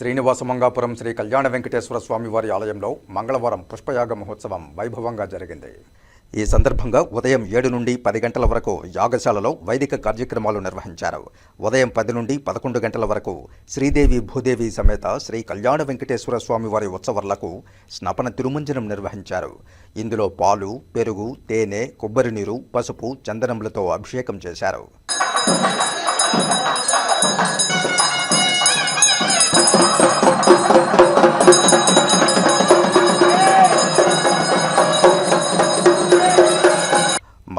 శ్రీనివాస మంగాపురం శ్రీ కళ్యాణ వెంకటేశ్వర స్వామివారి ఆలయంలో మంగళవారం పుష్పయాగ మహోత్సవం వైభవంగా జరిగింది. ఈ సందర్భంగా ఉదయం ఏడు నుండి పది గంటల వరకు యాగశాలలో వైదిక కార్యక్రమాలు నిర్వహించారు. ఉదయం పది నుండి పదకొండు గంటల వరకు శ్రీదేవి భూదేవి సమేత శ్రీ కళ్యాణ వెంకటేశ్వర స్వామివారి ఉత్సవర్లకు స్నపన తిరుమంజనం నిర్వహించారు. ఇందులో పాలు పెరుగు తేనె కొబ్బరి నీరు పసుపు చందనములతో అభిషేకం చేశారు.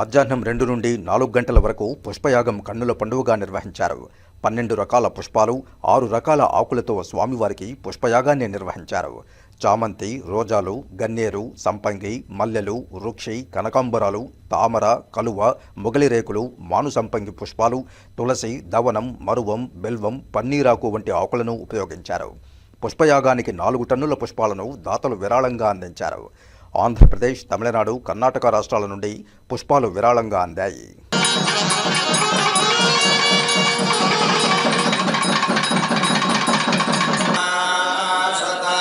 మధ్యాహ్నం రెండు నుండి నాలుగు గంటల వరకు పుష్పయాగం కన్నుల పండుగగా నిర్వహించారు. పన్నెండు రకాల పుష్పాలు ఆరు రకాల ఆకులతో స్వామివారికి పుష్పయాగాన్ని నిర్వహించారు. చామంతి రోజాలు గన్నేరు సంపంగి మల్లెలు వృక్షి కనకాంబరాలు తామర కలువ మొగలి రేకులు మాను మానుసంపంగి పుష్పాలు తులసి దవనం మరువం బెల్వం పన్నీరాకు వంటి ఆకులను ఉపయోగించారు. పుష్పయాగానికి నాలుగు టన్నుల పుష్పాలను దాతలు విరాళంగా అందించారు. ఆంధ్రప్రదేశ్ తమిళనాడు కర్ణాటక రాష్ట్రాల నుండి పుష్పాలు విరాళంగా అందాయి. शता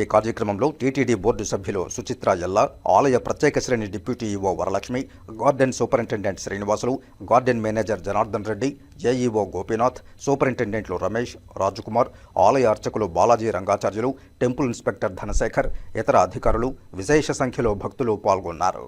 ఈ కార్యక్రమంలో టీటీడీ బోర్డు సభ్యులు సుచిత్ర ఎల్లా ఆలయ ప్రత్యేక శ్రేణి deputy EO Varalakshmi garden superintendent Srinivasulu garden manager Janardhan Reddy AEO Gopinath సూపరింటెండెంట్లు Ramesh Rajkumar ఆలయ అర్చకులు బాలాజీ రంగాచార్యులు టెంపుల్ ఇన్స్పెక్టర్ ధనశేఖర్ ఇతర అధికారులు విశేష సంఖ్యలో భక్తులు పాల్గొన్నారు.